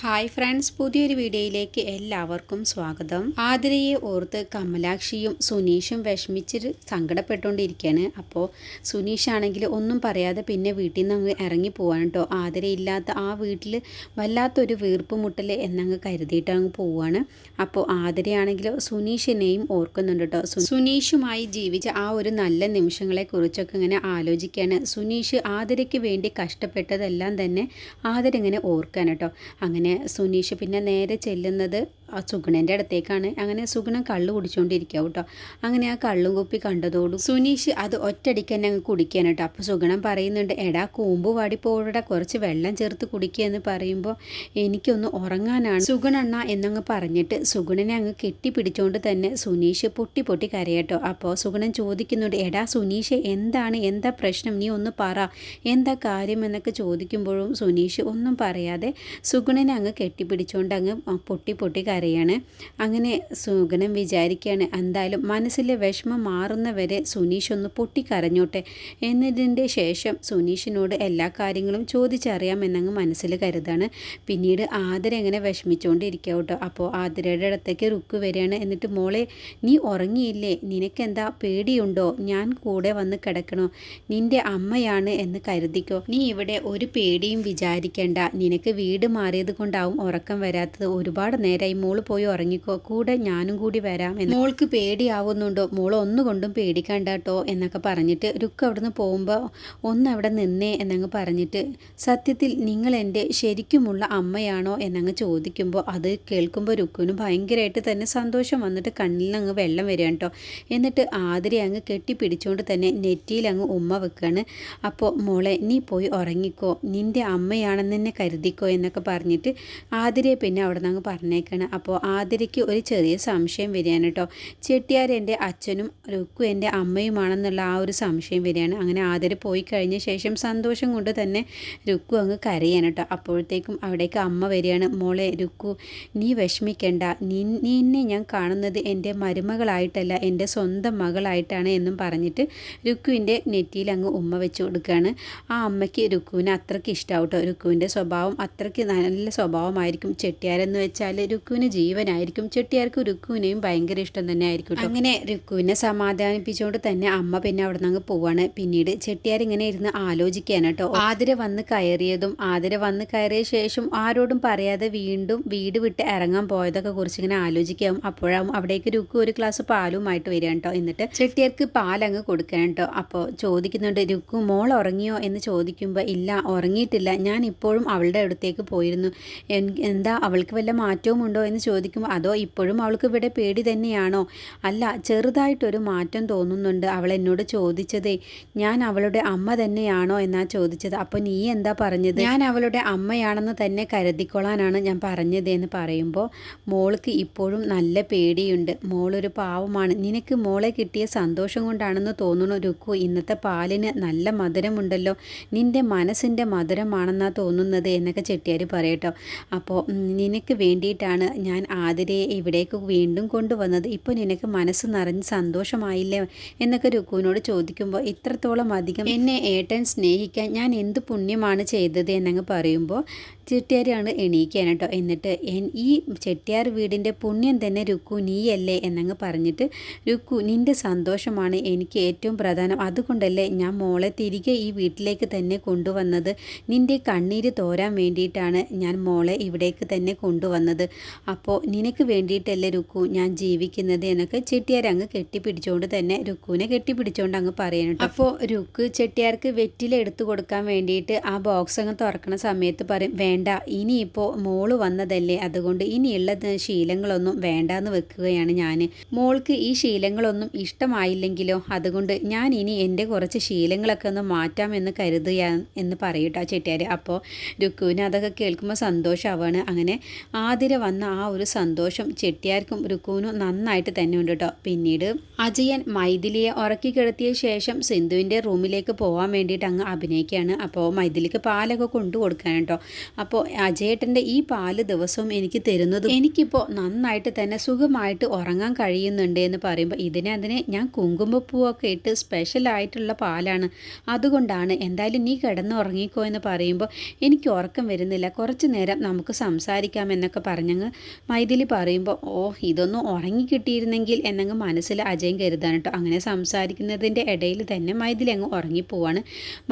Hi friends പുതിയൊരു വീഡിയോയിലേക്ക് എല്ലാവർക്കും സ്വാഗതം. ആതിരയെ ഓർത്ത് കമലാക്ഷിയും സുനീഷും വിഷമിച്ചിട്ട് സങ്കടപ്പെട്ടുകൊണ്ടിരിക്കുകയാണ്. അപ്പോൾ സുനീഷ് ആണെങ്കിൽ ഒന്നും പറയാതെ പിന്നെ വീട്ടിൽ നിന്ന് അങ്ങ് ഇറങ്ങി പോവാണ് കേട്ടോ. ആതിരയില്ലാത്ത ആ വീട്ടിൽ വല്ലാത്തൊരു വീർപ്പ് മുട്ടൽ എന്നങ്ങ് കരുതിയിട്ട് അങ്ങ് പോവാണ്. അപ്പോൾ ആതിരയാണെങ്കിൽ സുനീഷിനെയും ഓർക്കുന്നുണ്ട് കേട്ടോ. സുനീഷുമായി ജീവിച്ച ആ ഒരു നല്ല നിമിഷങ്ങളെക്കുറിച്ചൊക്കെ ഇങ്ങനെ ആലോചിക്കുകയാണ്. സുനീഷ് ആതിരയ്ക്ക് വേണ്ടി കഷ്ടപ്പെട്ടതെല്ലാം തന്നെ ആതിര ഇങ്ങനെ ഓർക്കാൻ കേട്ടോ. അങ്ങനെ സുനീഷ് പിന്നെ നേരെ ചെല്ലുന്നത് ആ സുഗുണന്റെ അടുത്തേക്കാണ്. അങ്ങനെ സുഗുണൻ കള്ള് കുടിച്ചുകൊണ്ടിരിക്കുക കേട്ടോ. അങ്ങനെ ആ കള്ളും കുപ്പി കണ്ടതോടും സുനീഷ് അത് ഒറ്റടിക്ക് തന്നെ അങ്ങ് കുടിക്കാൻ കേട്ടോ. അപ്പോൾ സുഗുണൻ പറയുന്നുണ്ട് എടാ കൂമ്പ് വാടിപ്പോടാ കുറച്ച് വെള്ളം ചേർത്ത് കുടിക്കുക എന്ന് പറയുമ്പോൾ എനിക്കൊന്ന് ഉറങ്ങാനാണ്. സുഗുണണ്ണ എന്നങ്ങ് പറഞ്ഞിട്ട് സുഗുണനെ അങ്ങ് കെട്ടിപ്പിടിച്ചുകൊണ്ട് തന്നെ സുനീഷ് പൊട്ടി പൊട്ടി കരയട്ടോ അപ്പോൾ സുഗുണൻ ചോദിക്കുന്നുണ്ട് എടാ സുനീഷ് എന്താണ്? എന്താ പ്രശ്നം? നീ ഒന്ന് പറ. എന്താ കാര്യം? എന്നൊക്കെ ചോദിക്കുമ്പോഴും സുനീഷ് ഒന്നും പറയാതെ സുഗുണനെ അങ്ങ് കെട്ടിപ്പിടിച്ചുകൊണ്ട് അങ്ങ് പൊട്ടി പൊട്ടി കരയാണ്. അങ്ങനെ സുഗനം വിചാരിക്കുകയാണ്. എന്തായാലും മനസ്സിലെ വിഷമം മാറുന്നവരെ സുനീഷ് ഒന്ന് പൊട്ടിക്കരഞ്ഞോട്ടെ എന്നതിന്റെ ശേഷം സുനീഷിനോട് എല്ലാ കാര്യങ്ങളും ചോദിച്ചറിയാമെന്നങ്ങ് മനസ്സിൽ കരുതാണ്. പിന്നീട് ആതിര എങ്ങനെ വിഷമിച്ചുകൊണ്ടിരിക്കുക കേട്ടോ. അപ്പോൾ ആതിരയുടെ അടുത്തേക്ക് റുക്ക് വരികയാണ്. എന്നിട്ട് മോളെ നീ ഉറങ്ങിയില്ലേ? നിനക്കെന്താ പേടിയുണ്ടോ? ഞാൻ കൂടെ വന്ന് കിടക്കണോ? നിന്റെ അമ്മയാണ് എന്ന് കരുതിക്കോ. നീ ഇവിടെ ഒരു പേടിയും വിചാരിക്കേണ്ട. നിനക്ക് വീട് മാറിയത് കൊണ്ടാവും ഉറക്കം വരാത്തത്. ഒരുപാട് നേരമായി മോൾ പോയി ഉറങ്ങിക്കോ. കൂടെ ഞാനും കൂടി വരാം എന്ന്. മോൾക്ക് പേടിയാവുന്നുണ്ടോ? മോൾ ഒന്നുകൊണ്ടും പേടിക്കണ്ട കേട്ടോ എന്നൊക്കെ പറഞ്ഞിട്ട് രുക്ക് അവിടുന്ന് പോകുമ്പോൾ ഒന്ന് അവിടെ നിന്നേ എന്നങ്ങ് പറഞ്ഞിട്ട് സത്യത്തിൽ നിങ്ങൾ എന്റെ ശരിക്കുമുള്ള അമ്മയാണോ എന്നങ്ങ് ചോദിക്കുമ്പോൾ അത് കേൾക്കുമ്പോൾ രുക്കുവിന് ഭയങ്കരമായിട്ട് തന്നെ സന്തോഷം വന്നിട്ട് കണ്ണിൽ അങ്ങ് വെള്ളം വരികയാണ് കേട്ടോ എന്നിട്ട് ആതിരെ അങ്ങ് കെട്ടിപ്പിടിച്ചുകൊണ്ട് തന്നെ നെറ്റിയിൽ അങ്ങ് ഉമ്മ വെക്കുകയാണ് അപ്പോൾ മോളെ നീ പോയി ഉറങ്ങിക്കോ. നിന്റെ അമ്മയാണെന്ന് തന്നെ കരുതിക്കോ എന്നൊക്കെ പറഞ്ഞിട്ട് ആതിരയെ പിന്നെ അവിടെ നിന്ന് അങ്ങ് പറഞ്ഞേക്കാണ്. അപ്പോൾ ആതിരയ്ക്ക് ഒരു ചെറിയ സംശയം വരികയാണ് കേട്ടോ. ചെട്ടിയാർ എന്റെ അച്ഛനും രുക്കു എന്റെ അമ്മയുമാണെന്നുള്ള ആ ഒരു സംശയം വരികയാണ്. അങ്ങനെ ആതിര പോയി കഴിഞ്ഞ ശേഷം സന്തോഷം കൊണ്ട് തന്നെ രുക്കു അങ്ങ് കരയാണ് കേട്ടോ. അപ്പോഴത്തേക്കും അവിടേക്ക് അമ്മ വരികയാണ്. മോളെ രുക്കു നീ വിഷമിക്കണ്ട. നിന്നെ ഞാൻ കാണുന്നത് എന്റെ മരുമകളായിട്ടല്ല എന്റെ സ്വന്തം മകളായിട്ടാണ് എന്നും പറഞ്ഞിട്ട് രുക്കുവിന്റെ നെറ്റിയിൽ അങ്ങ് ഉമ്മ വെച്ച് കൊടുക്കുകയാണ്. ആ അമ്മയ്ക്ക് രുക്കുവിനെ അത്രയ്ക്ക് ഇഷ്ടമാവും കേട്ടോ. രുക്കുവിന്റെ സ്വഭാവം അത്രയ്ക്ക് നല്ല സ്വഭാവമായിരിക്കും ചെട്ടിയാരെന്ന് വെച്ചാൽ. രുക്കുവിന് ജീവനായിരിക്കും. ചെട്ടിയാർക്ക് രുക്കുവിനെയും ഭയങ്കര ഇഷ്ടം തന്നെ ആയിരിക്കും അങ്ങനെ രുക്കുവിനെ സമാധാനിപ്പിച്ചുകൊണ്ട് തന്നെ അമ്മ പിന്നെ അവിടെ നിന്ന് പോവാണ്. പിന്നീട് ചെട്ടിയാർ ഇങ്ങനെ ഇരുന്ന് ആലോചിക്കുകയാണ് കേട്ടോ ആതിര വന്ന് കയറിയതും ആതിര വന്ന് കയറിയ ശേഷം ആരോടും പറയാതെ വീണ്ടും വീട് വിട്ട് ഇറങ്ങാൻ പോയതൊക്കെ കുറിച്ച് ഇങ്ങനെ ആലോചിക്കാം. അപ്പോഴാവും അവിടേക്ക് രുക്കു ഒരു ഗ്ലാസ് പാലുമായിട്ട് വരിക കേട്ടോ എന്നിട്ട് ചെട്ടിയാർക്ക് പാലങ്ങ് കൊടുക്കണം കേട്ടോ അപ്പോൾ ചോദിക്കുന്നുണ്ട് രുക്കു മോൾ ഉറങ്ങിയോ? എന്ന് ചോദിക്കുമ്പോൾ ഇല്ല ഉറങ്ങിയിട്ടില്ല. ഞാൻ ഇപ്പോഴും അവളുടെ അടുത്തേക്ക് പോയിരുന്നു. എന്താ അവൾക്ക് വല്ല മാറ്റവും ഉണ്ടോ എന്ന് ചോദിക്കുമ്പോൾ അതോ ഇപ്പോഴും അവൾക്ക് ഇവിടെ പേടി തന്നെയാണോ? അല്ല ചെറുതായിട്ടൊരു മാറ്റം തോന്നുന്നുണ്ട്. അവൾ എന്നോട് ചോദിച്ചതേ ഞാൻ അവളുടെ അമ്മ തന്നെയാണോ എന്നാ ചോദിച്ചത്. അപ്പോൾ നീ എന്താ പറഞ്ഞത്? ഞാൻ അവളുടെ അമ്മയാണെന്ന് തന്നെ കരുതിക്കൊള്ളാനാണ് ഞാൻ പറഞ്ഞത് എന്ന് പറയുമ്പോൾ മോൾക്ക് ഇപ്പോഴും നല്ല പേടിയുണ്ട്. മോളൊരു പാവമാണ്. നിനക്ക് മോളെ കിട്ടിയ സന്തോഷം കൊണ്ടാണെന്ന് തോന്നുന്നു രുക്കു. ഇന്നത്തെ പാലിന് നല്ല മധുരമുണ്ടല്ലോ. നിന്റെ മനസ്സിന്റെ മധുരമാണെന്നാ തോന്നുന്നത് എന്നൊക്കെ ചെട്ടിയാർ പറയട്ടോ. അപ്പോൾ നിനക്ക് വേണ്ടിയിട്ടാണ് ഞാൻ ആതിരയെ ഇവിടേക്ക് വീണ്ടും കൊണ്ടുവന്നത് ഇപ്പോൾ നിനക്ക് മനസ്സ് നിറഞ്ഞ് സന്തോഷമായില്ലേ എന്നൊക്കെ രുക്കുവിനോട് ചോദിക്കുമ്പോൾ ഇത്രത്തോളം അധികം എന്നെ ഏട്ടൻ സ്നേഹിക്കാൻ ഞാൻ എന്ത് പുണ്യമാണ് ചെയ്തത് എന്നങ്ങ് പറയുമ്പോൾ ചെട്ടിയാരാണ് എണീക്കാൻ കേട്ടോ. എന്നിട്ട് ഈ ചെട്ടിയാർ വീടിന്റെ പുണ്യം തന്നെ രുക്കു നീയല്ലേ എന്നങ്ങ് പറഞ്ഞിട്ട് രുക്കു നിന്റെ സന്തോഷമാണ് എനിക്ക് ഏറ്റവും പ്രധാനം. അതുകൊണ്ടല്ലേ ഞാൻ മോളെ തിരികെ ഈ വീട്ടിലേക്ക് തന്നെ കൊണ്ടുവന്നത്. നിന്റെ കണ്ണീര് തോരാൻ വേണ്ടിയിട്ടാണ് ഞാൻ മോളെ ഇവിടേക്ക് തന്നെ കൊണ്ടുവന്നത്. അപ്പോൾ നിനക്ക് വേണ്ടിയിട്ടല്ലേ രുക്കു ഞാൻ ജീവിക്കുന്നത്? എന്നൊക്കെ ചെട്ടിയാർ അങ്ങ് കെട്ടിപ്പിടിച്ചുകൊണ്ട് തന്നെ രുക്കുവിനെ കെട്ടിപ്പിടിച്ചുകൊണ്ട് അങ്ങ് പറയണം. അപ്പോൾ രുക്ക് ചെട്ടിയാർക്ക് വെറ്റില എടുത്തു കൊടുക്കാൻ വേണ്ടിയിട്ട് ആ ബോക്സ് അങ്ങ് തുറക്കണ സമയത്ത് പറയും വേണ്ട. ഇനിയിപ്പോൾ മോൾ വന്നതല്ലേ? അതുകൊണ്ട് ഇനിയുള്ള ശീലങ്ങളൊന്നും വേണ്ടാന്ന് വെക്കുകയാണ് ഞാൻ മോൾക്ക് ഈ ശീലങ്ങളൊന്നും ഇഷ്ടമായില്ലെങ്കിലോ? അതുകൊണ്ട് ഞാൻ ഇനി എന്റെ കുറച്ച് ശീലങ്ങളൊക്കെ ഒന്ന് മാറ്റാമെന്ന് കരുതുക എന്ന് പറയൂട്ടോ ചേട്ടിയാർ അപ്പോൾ രുക്കുവിന് അതൊക്കെ കേൾക്കുമ്പോൾ സന്തോഷമാവാണ് അങ്ങനെ ആതിര വന്ന ആ ഒരു സന്തോഷം ചെട്ടിയാർക്കും രുക്കുവിനും നന്നായിട്ട് തന്നെ ഉണ്ട് കേട്ടോ പിന്നീട് അജയൻ മൈഥിലിയെ ഉറക്കി കിടത്തിയ ശേഷം സിന്ധുവിന്റെ റൂമിലേക്ക് പോകാൻ വേണ്ടിയിട്ട് അങ്ങ് അഭിനയിക്കുകയാണ്. അപ്പോൾ മൈഥിലിക്ക് പാലൊക്കെ കൊണ്ടു കൊടുക്കാൻ കേട്ടോ അപ്പോൾ അജയേട്ടന്റെ ഈ പാൽ ദിവസവും എനിക്ക് തരുന്നതും എനിക്കിപ്പോൾ നന്നായിട്ട് തന്നെ സുഖമായിട്ട് ഉറങ്ങാൻ കഴിയുന്നുണ്ട് എന്ന് പറയുമ്പോൾ ഇതിനെ അതിനെ ഞാൻ കുങ്കുമപ്പൂവൊക്കെ ഇട്ട് സ്പെഷ്യലായിട്ടുള്ള പാലാണ്. അതുകൊണ്ടാണ് എന്തായാലും നീ കിടന്നുറങ്ങിക്കോ എന്ന് പറയുമ്പോൾ എനിക്ക് ഉറക്കം വരുന്നില്ല. കുറച്ച് നേരം നമുക്ക് സംസാരിക്കാം എന്നൊക്കെ പറഞ്ഞങ്ങ് മൈഥിലി പറയുമ്പോൾ ഓ ഇതൊന്നും ഉറങ്ങിക്കിട്ടിയിരുന്നെങ്കിൽ എന്നങ്ങ് മനസ്സിൽ അജയം കരുതാൻ കേട്ടോ. അങ്ങനെ സംസാരിക്കുന്നതിന്റെ ഇടയിൽ തന്നെ മൈഥിലി അങ്ങ് ഉറങ്ങിപ്പോവാണ്.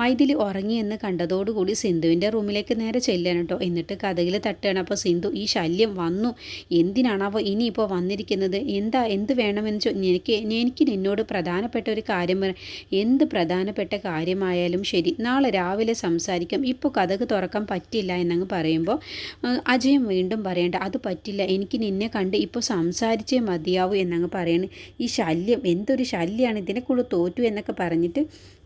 മൈഥിലി ഉറങ്ങിയെന്ന് കണ്ടതോടുകൂടി സിന്ധുവിന്റെ റൂമിലേക്ക് നേരെ ചെല്ലുകയാണ് കേട്ടോ എന്നിട്ട് കഥകിൽ തട്ടുകയാണ്. അപ്പോൾ സിന്ധു ഈ ശല്യം വന്നു. എന്തിനാണ് എന്തിനാണാവോ ഇനിയിപ്പോൾ വന്നിരിക്കുന്നത്? എന്താ എന്ത് വേണമെന്ന് ചോ എനിക്ക് എനിക്ക് നിന്നോട് പ്രധാനപ്പെട്ട ഒരു കാര്യം എന്ത് പ്രധാനപ്പെട്ട കാര്യമായാലും ശരി നാളെ രാവിലെ സംസാരിക്കാം. ഇപ്പോൾ കഥക് തുറക്കാൻ പറ്റില്ല എന്നങ്ങ് പറയുമ്പോൾ അജയം വീണ്ടും പറയേണ്ട. അത് പറ്റില്ല. എനിക്ക് നിന്നെ കണ്ട് ഇപ്പോൾ സംസാരിച്ചേ മതിയാവൂ എന്നങ്ങ് പറയണേ. ഈ ശല്യം എന്തൊരു ശല്യമാണ് ഇതിനെക്കുള്ള തോറ്റു എന്നൊക്കെ പറഞ്ഞിട്ട്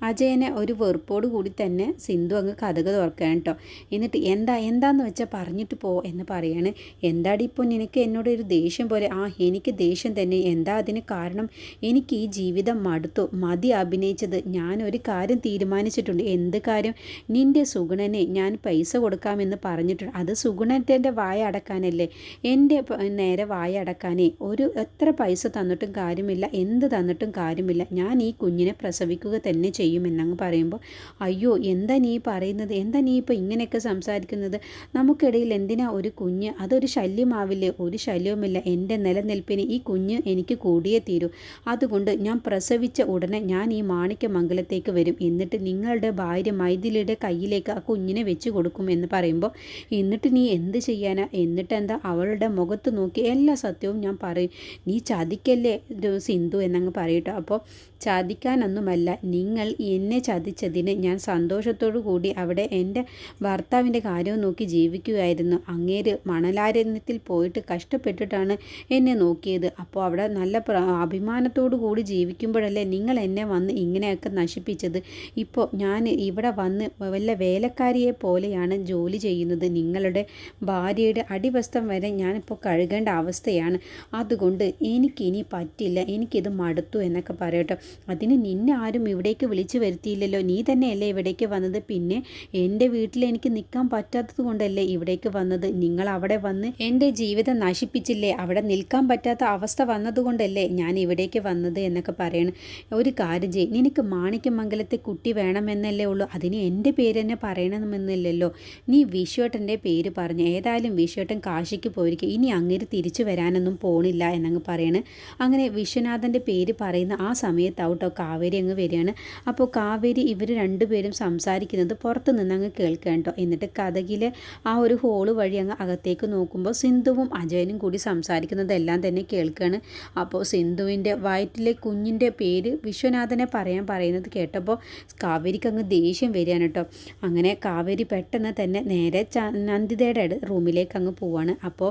അജയനെ ഒരു വെറുപ്പോട് കൂടി തന്നെ സിന്ധു അങ്ങ് കഥക തുറക്കുകയാണ് കേട്ടോ. എന്നിട്ട് എന്താ എന്താന്ന് വെച്ചാൽ പറഞ്ഞിട്ട് പോ എന്ന് പറയാണ്. എന്താടി ഇപ്പോൾ നിനക്ക് എന്നോട് ഒരു ദേഷ്യം പോലെ? ആ എനിക്ക് ദേഷ്യം തന്നെ. എന്താ അതിന് കാരണം? എനിക്ക് ഈ ജീവിതം മടുത്തു. മതി അഭിനയിച്ചത്. ഞാൻ ഒരു കാര്യം തീരുമാനിച്ചിട്ടുണ്ട്. എന്ത് കാര്യം? നിന്റെ സുഗുണനെ ഞാൻ പൈസ കൊടുക്കാമെന്ന് പറഞ്ഞിട്ടുണ്ട്. അത് സുഗുണന്റെ വായ അടക്കാനല്ലേ? എന്റെ നേരെ വായ അടക്കാനേ. ഒരു എത്ര പൈസ തന്നിട്ടും കാര്യമില്ല. എന്ത് തന്നിട്ടും കാര്യമില്ല. ഞാൻ ഈ കുഞ്ഞിനെ പ്രസവിക്കുക തന്നെ ചെയ്യുമെന്നങ്ങ് പറയുമ്പോൾ അയ്യോ എന്താ നീ പറയുന്നത്? എന്താ നീ ഇപ്പോൾ ഇങ്ങനെയൊക്കെ സംസാരിക്കുന്നത്? നമുക്കിടയിൽ എന്തിനാ ഒരു കുഞ്ഞ്? അതൊരു ശല്യമാവില്ലേ? ഒരു ശല്യവുമില്ല. എന്റെ നിലനിൽപ്പിന് ഈ കുഞ്ഞ് എനിക്ക് കൂടിയേ തീരൂ. അതുകൊണ്ട് ഞാൻ പ്രസവിച്ച ഉടനെ ഞാൻ ഈ മാണിക്യമംഗലത്തേക്ക് വരും. എന്നിട്ട് നിങ്ങളുടെ ഭാര്യ മൈഥിലിയുടെ കയ്യിലേക്ക് ആ കുഞ്ഞിനെ വെച്ച് കൊടുക്കും എന്ന് പറയുമ്പോൾ എന്നിട്ട് നീ എന്ത് ചെയ്യാനാ? എന്നിട്ട് എന്താ? അവളുടെ മുഖത്ത് നോക്കി എല്ലാ സത്യവും ഞാൻ പറയും. നീ ചതിക്കല്ലേ സിന്ധു? എന്നങ്ങ് പറയട്ടോ. അപ്പോൾ ചതിക്കാനൊന്നുമല്ല. നിങ്ങൾ എന്നെ ചതിച്ചതിന് ഞാൻ സന്തോഷത്തോടു കൂടി അവിടെ എന്റെ ഭർത്താവിന്റെ കാര്യവും നോക്കി ജീവിക്കുകയായിരുന്നു. അങ്ങേര് മണലാരണ്യത്തിൽ പോയിട്ട് കഷ്ടപ്പെട്ടിട്ടാണ് എന്നെ നോക്കിയത്. അപ്പോൾ അവിടെ നല്ല അഭിമാനത്തോടു കൂടി ജീവിക്കുമ്പോഴല്ലേ നിങ്ങൾ എന്നെ വന്ന് ഇങ്ങനെയൊക്കെ നശിപ്പിച്ചത്. ഇപ്പോൾ ഞാൻ ഇവിടെ വന്ന് വല്ല വേലക്കാരിയെ പോലെയാണ് ജോലി ചെയ്യുന്നത്. നിങ്ങളുടെ ഭാര്യയുടെ അടിവസ്ത്രം വരെ ഞാനിപ്പോൾ കഴുകേണ്ട അവസ്ഥയാണ്. അതുകൊണ്ട് എനിക്കിനി പറ്റില്ല. എനിക്കിത് മടുത്തു എന്നൊക്കെ പറയട്ടോ. അതിന് നിന്നെ ആരും ഇവിടേക്ക് വിളിച്ചു വരുത്തിയില്ലല്ലോ. നീ തന്നെയല്ലേ ഇവിടേക്ക് വന്നത്. പിന്നെ എന്റെ വീട്ടിൽ എനിക്ക് നിൽക്കാൻ പറ്റാത്തത് കൊണ്ടല്ലേ ഇവിടേക്ക് വന്നത്. നിങ്ങൾ അവിടെ വന്ന് എന്റെ ജീവിതം നശിപ്പിച്ചില്ലേ? അവിടെ നിൽക്കാൻ പറ്റാത്ത അവസ്ഥ വന്നതുകൊണ്ടല്ലേ ഞാൻ ഇവിടേക്ക് വന്നത് എന്നൊക്കെ പറയണം. ഒരു കാര്യം ചെയ്യും. നിനക്ക് മാണിക്യമംഗലത്തെ കുട്ടി വേണമെന്നല്ലേ ഉള്ളൂ. അതിന് എന്റെ പേര് തന്നെ പറയണമെന്നില്ലല്ലോ. നീ വിഷുവേട്ടന്റെ പേര് പറഞ്ഞു. ഏതായാലും വിഷുവേട്ടൻ കാശിക്ക് പോയിരിക്കും. ഇനി അങ്ങേര് തിരിച്ചു വരാനൊന്നും പോണില്ല എന്നങ്ങ് പറയണ്. അങ്ങനെ വിശ്വനാഥന്റെ പേര് പറയുന്ന ആ സമയത്താവട്ടോ കാവേരി അങ്ങ് വരികയാണ്. അപ്പോൾ കാവേരി ഇവർ രണ്ടുപേരും സംസാരിക്കുന്നത് പുറത്ത് നിന്ന് അങ്ങ് കേൾക്കുക കേട്ടോ. എന്നിട്ട് കഥകിലെ ആ ഒരു ഹോൾ വഴി അങ്ങ് അകത്തേക്ക് നോക്കുമ്പോൾ സിന്ധുവും അജയനും കൂടി സംസാരിക്കുന്നതെല്ലാം തന്നെ കേൾക്കുകയാണ്. അപ്പോൾ സിന്ധുവിന്റെ വയറ്റിലെ കുഞ്ഞിന്റെ പേര് വിശ്വനാഥനെ പറയാൻ പറയുന്നത് കേട്ടപ്പോൾ കാവേരിക്ക് അങ്ങ് ദേഷ്യം വരികയാണ് കേട്ടോ. അങ്ങനെ കാവേരി പെട്ടെന്ന് തന്നെ നേരെ നന്ദിതയുടെ റൂമിലേക്ക് അങ്ങ് പോവാണ്. അപ്പോൾ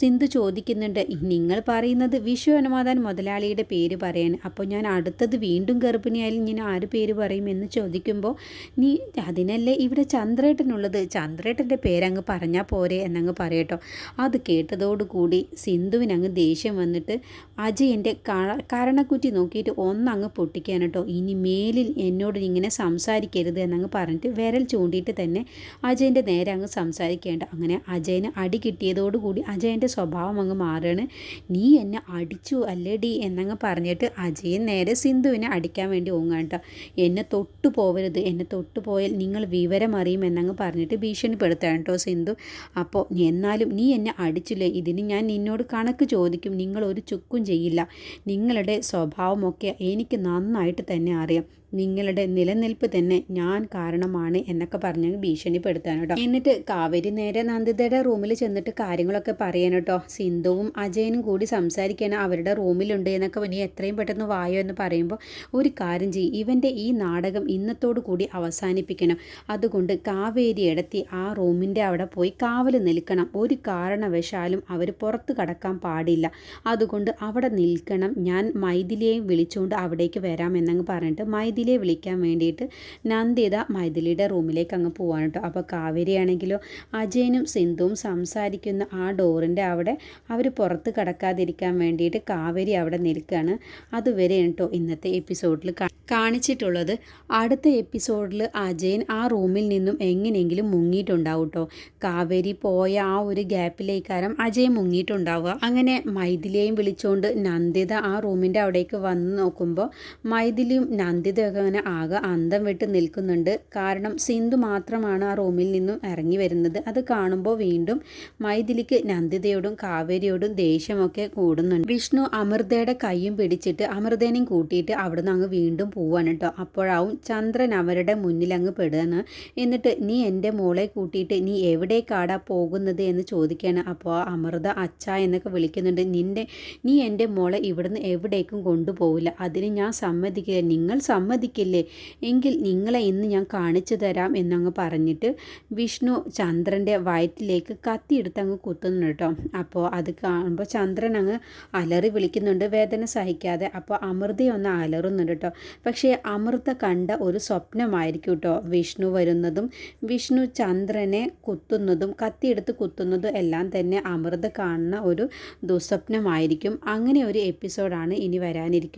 സിന്ധു ചോദിക്കുന്നുണ്ട് നിങ്ങൾ പറയുന്നത് വിശ്വനാഥൻ മുതലാളിയുടെ പേര് പറയാൻ അപ്പോൾ ഞാൻ അടുത്തത് വീണ്ടും ഗർഭിണിയായാലും ഇങ്ങനെ ആര് പേര് പറയും എന്ന് ചോദിക്കുമ്പോൾ നീ അതിനല്ലേ ഇവിടെ ചന്ദ്രേട്ടനുള്ളത്? ചന്ദ്രേട്ടന്റെ പേരങ്ങ് പറഞ്ഞാൽ പോരെ? എന്നങ്ങ് പറയട്ടോ. അത് കേട്ടതോടുകൂടി സിന്ധുവിനങ്ങ് ദേഷ്യം വന്നിട്ട് അജയന്റെ കരണക്കുറ്റി നോക്കിയിട്ട് ഒന്നങ്ങ് പൊട്ടിക്കാൻ കേട്ടോ ഇനി മേലിൽ എന്നോട് ഇങ്ങനെ സംസാരിക്കരുത് എന്നങ്ങ് പറഞ്ഞിട്ട് വിരൽ ചൂണ്ടിയിട്ട് തന്നെ അജയന്റെ നേരെ അങ്ങ് സംസാരിക്കേണ്ട. അങ്ങനെ അജയന് അടി കിട്ടിയതോടുകൂടി അജയന്റെ സ്വഭാവം അങ്ങ് മാറുകയാണ് നീ എന്നെ അടിച്ചു അല്ലേടി എന്നങ്ങ് പറഞ്ഞിട്ട് അജയൻ നേരെ സിന്ധുവിനെ അടിക്കാൻ വേണ്ടി ഓങ്ങാൻ കേട്ടോ എന്നെ തൊട്ടു പോവരുത് എന്നെ തൊട്ടു പോയാൽ നിങ്ങൾ വിവരം അറിയും എന്നങ്ങ് പറഞ്ഞിട്ട് ഭീഷണിപ്പെടുത്താൻ കേട്ടോ സിന്ധു. അപ്പോൾ എന്നാലും നീ എന്നെ അടിച്ചില്ലേ? ഇതിന് ഞാൻ നിന്നോട് കണക്ക് ചോദിക്കും നിങ്ങൾ ഒരു ചുക്കും ചെയ്യില്ല. നിങ്ങളുടെ സ്വഭാവമൊക്കെ എനിക്ക് നന്നായിട്ട് തന്നെ അറിയാം. നിങ്ങളുടെ നിലനിൽപ്പ് തന്നെ ഞാൻ കാരണമാണ് എന്നൊക്കെ പറഞ്ഞ് ഭീഷണിപ്പെടുത്താൻ കേട്ടോ. എന്നിട്ട് കാവേരി നേരെ നന്ദിതയുടെ റൂമിൽ ചെന്നിട്ട് കാര്യങ്ങളൊക്കെ പറയാൻ കേട്ടോ. സിന്ധുവും അജയനും കൂടി സംസാരിക്കാൻ അവരുടെ റൂമിലുണ്ട് എന്നൊക്കെ ഇനി എത്രയും പെട്ടെന്ന് വായോ എന്ന് പറയുമ്പോൾ ഒരു കാര്യം ചെയ്യും. ഇവന്റെ ഈ നാടകം ഇന്നത്തോടു കൂടി അവസാനിപ്പിക്കണം. അതുകൊണ്ട് കാവേരി ഇടത്തി ആ റൂമിന്റെ അവിടെ പോയി കാവൽ നിൽക്കണം. ഒരു കാരണവശാലും അവർ പുറത്ത് കടക്കാൻ പാടില്ല. അതുകൊണ്ട് അവിടെ നിൽക്കണം. ഞാൻ മൈഥിലിയെയും വിളിച്ചുകൊണ്ട് അവിടേക്ക് വരാം എന്നങ്ങ് പറഞ്ഞിട്ട് മൈഥിലി മൈഥിലിയെ വിളിക്കാൻ വേണ്ടിയിട്ട് നന്ദിത മൈഥിലിയുടെ റൂമിലേക്ക് അങ്ങ് പോവാണ് കേട്ടോ. അപ്പോൾ കാവേരിയാണെങ്കിലോ അജയനും സിന്ധുവും സംസാരിക്കുന്ന ആ ഡോറിന്റെ അവിടെ അവർ പുറത്ത് കടക്കാതിരിക്കാൻ വേണ്ടിയിട്ട് കാവേരി അവിടെ നിൽക്കുകയാണ്. അതുവരെ കേട്ടോ ഇന്നത്തെ എപ്പിസോഡിൽ കാണിച്ചിട്ടുള്ളത്. അടുത്ത എപ്പിസോഡിൽ അജയൻ ആ റൂമിൽ നിന്നും എങ്ങനെയെങ്കിലും മുങ്ങിയിട്ടുണ്ടാവും കേട്ടോ. കാവേരി പോയ ആ ഒരു ഗ്യാപ്പിലേക്കാരം അജയൻ മുങ്ങിയിട്ടുണ്ടാവുക. അങ്ങനെ മൈഥിലിയെയും വിളിച്ചുകൊണ്ട് നന്ദിത ആ റൂമിന്റെ അവിടേക്ക് വന്ന് നോക്കുമ്പോൾ മൈഥിലിയും നന്ദിതയൊക്കെ അങ്ങനെ ആകെ അന്തം വിട്ട് നിൽക്കുന്നുണ്ട്. കാരണം സിന്ധു മാത്രമാണ് ആ റൂമിൽ നിന്നും ഇറങ്ങി വരുന്നത്. അത് കാണുമ്പോൾ വീണ്ടും മൈഥിലിക്ക് നന്ദിതയോടും കാവേരിയോടും ദേഷ്യമൊക്കെ കൂടുന്നുണ്ട്. വിഷ്ണു അമൃതയുടെ കൈയും പിടിച്ചിട്ട് അമൃതേനെയും കൂട്ടിയിട്ട് അവിടുന്ന് അങ്ങ് വീണ്ടും പോവാണ് കേട്ടോ. അപ്പോഴാവും ചന്ദ്രൻ അവരുടെ മുന്നിൽ അങ്ങ് പെടുകയാണ്. എന്നിട്ട് നീ എന്റെ മോളെ കൂട്ടിയിട്ട് നീ എവിടേക്കാടാ പോകുന്നത്? എന്ന് ചോദിക്കുകയാണ്. അപ്പോൾ അമൃത അച്ഛ എന്നൊക്കെ വിളിക്കുന്നുണ്ട്. നിന്റെ നീ എന്റെ മോളെ ഇവിടുന്ന് എവിടേക്കും കൊണ്ടുപോകില്ല അതിന് ഞാൻ സമ്മതിക്കില്ല. നിങ്ങൾ സമ്മതിക്കില്ലേ? എങ്കിൽ നിങ്ങളെ ഇന്ന് ഞാൻ കാണിച്ചു തരാം എന്നങ്ങ് പറഞ്ഞിട്ട് വിഷ്ണു ചന്ദ്രന്റെ വയറ്റിലേക്ക് കത്തിയെടുത്ത് അങ്ങ് കുത്തുന്നു കേട്ടോ. അപ്പോൾ അത് കാണുമ്പോൾ ചന്ദ്രൻ അങ്ങ് അലറി വിളിക്കുന്നുണ്ട് വേദന സഹിക്കാതെ. അപ്പോൾ അമൃതയൊന്ന് അലറുന്നുണ്ട് കേട്ടോ. പക്ഷേ അമൃത കണ്ട ഒരു സ്വപ്നമായിരിക്കും കേട്ടോ വിഷ്ണു വരുന്നതും വിഷ്ണു ചന്ദ്രനെ കുത്തുന്നതും കത്തിയെടുത്ത് കുത്തുന്നതും എല്ലാം തന്നെ അമൃത കാണുന്ന ഒരു ദുസ്വപ്നമായിരിക്കും. അങ്ങനെ ഒരു എപ്പിസോഡാണ് ഇനി വരാനിരിക്കുന്നത്.